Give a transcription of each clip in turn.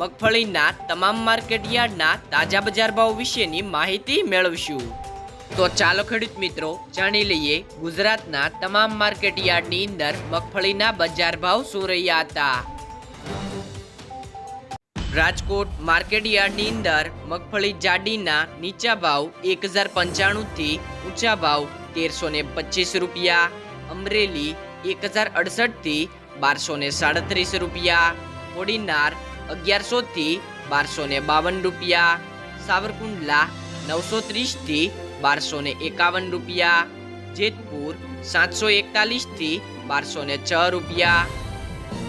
મગફળીના તમામ માર્કેટ યાર્ડના તાજા બજાર ભાવ વિશેની માહિતી મેળવશું. તો ચાલો ખેડૂત મિત્રો, જાણી લઈએ ગુજરાતના તમામ માર્કેટ યાર્ડની અંદર મગફળીના બજાર ભાવ શું રહ્યા હતા. રાજકોટ માર્કેટ યાર્ડની અંદર મગફળી જાડીના નીચા ભાવ એક હજાર પંચાણુંથી ઊંચા ભાવ તેરસો ને પચીસ રૂપિયા, અમરેલી એક હજાર અડસઠથી બારસો ને સાડત્રીસ રૂપિયા કોડીનાર અગિયારસોથી બારસો ને બાવન રૂપિયા. સાવરકુંડલા નવસો ત્રીસથી બારસો ને એકાવન રૂપિયા. જેતપુર સાતસો એકતાલીસથી બારસો ને છ રૂપિયા.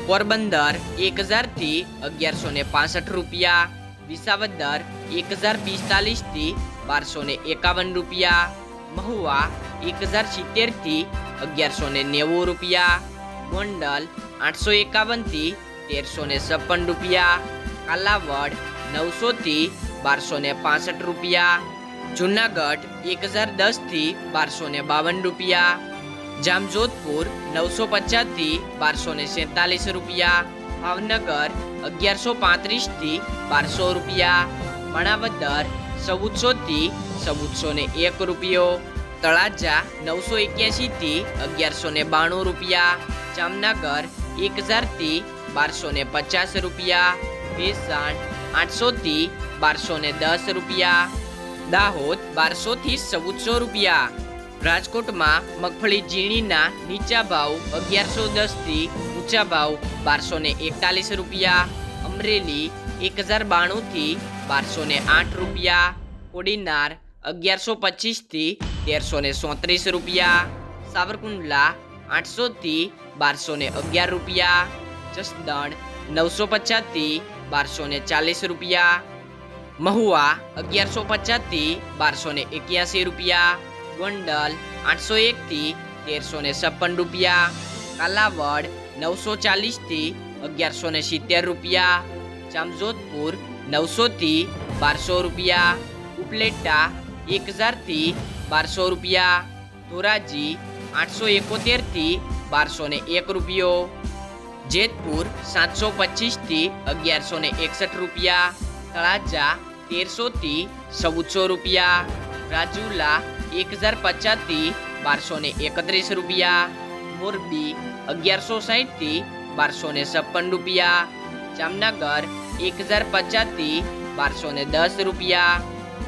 પોરબંદર એક હજારથી અગિયારસો ને પાસઠ રૂપિયા. વિસાવદર એક હજાર પિસ્તાલીસથી બારસો ને એકાવન રૂપિયા. મહુવા એક હજાર સિત્તેરથી અગિયારસો ને નેવું રૂપિયા. ગોંડલ આઠસો એકાવનથી તેરસો ને છપ્પન રૂપિયા, કાલાવડ નવસોથી બારસો ને પાસઠ રૂપિયા, જુનાગઢ એક હજાર દસથી બારસો ને બાવન રૂપિયા, જામજોધપુર નવસો પચાસથી બારસો ને સેતાલીસ રૂપિયા, ભાવનગર અગિયારસો પાંત્રીસથી બારસો રૂપિયા, મણાવદર ચૌદસોથી ચૌદસો ને એક રૂપિયો, તળાજા નવસો એક્યાસીથી અગિયારસો ને બાણું રૂપિયા જામનગર એક હજારથી બારસો ને પચાસ રૂપિયા, ભેસાણ આઠસોથી બારસો ને દસ રૂપિયા, દાહોદ બારસોથી ચૌદસો રૂપિયા. રાજકોટમાં મગફળી ઝીણીના નીચા ભાવ અગિયારસો દસથી ઊંચા ભાવ બારસો ને એકતાલીસ રૂપિયા. અમરેલી એક હજાર બાણુંથી બારસો ને આઠ રૂપિયા. કોડીનાર અગિયારસો પચીસથી તેરસો ને રૂપિયા. સાવરકુંડલા આઠસોથી બારસો ને અગિયાર રૂપિયા જસદણ નવસો પચાસથી બારસો ને ચાલીસ રૂપિયા, મહુવા અગિયારસો પચાસથી બારસો ને એક્યાસી રૂપિયા, ગોંડલ આઠસો એકથી તેરસો ને છપ્પન રૂપિયા, કાલાવડ નવસો ચાલીસથી અગિયારસો ને સિત્તેર રૂપિયા, જામજોધપુર નવસોથી બારસો રૂપિયા, ઉપલેટા એક હજારથી બારસો રૂપિયા, ધોરાજી આઠસો એકોતેરથી બારસો ને એક રૂપિયો. જેતપુર સાતસો પચીસથી અગિયારસો ને એકસઠ રૂપિયા. તળાજા તેરસોથી ચૌદસો રૂપિયા. રાજુલા એક હજાર પચાસથી બારસો ને એકત્રીસ રૂપિયા. મોરબી અગિયારસો સાહીઠથી બારસો ને છપ્પન રૂપિયા. જામનગર એક હજાર પચાસથી બારસો ને દસ રૂપિયા.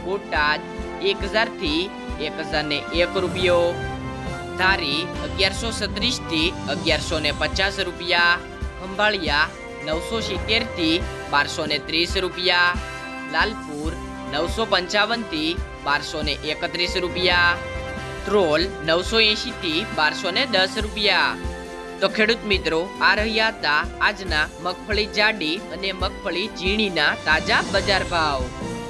બોટાદ એક હજારથી એક હજાર ને એક રૂપિયો. ધારી અગિયારસો સત્રીસથી અગિયારસો ને પચાસ રૂપિયા. ખંભાળિયા નવસો સિત્તેરથી બારસો ને ત્રીસ રૂપિયા. લાલપુર, નવસો પંચાવનથી બારસો ને એકત્રીસ રૂપિયા. ત્રોલ નવસો એંશીથી બારસો ને દસ રૂપિયા. તો ખેડૂત મિત્રો, આ રહ્યા હતા આજના મગફળી જાડી અને મગફળી ઝીણીના તાજા બજાર ભાવ.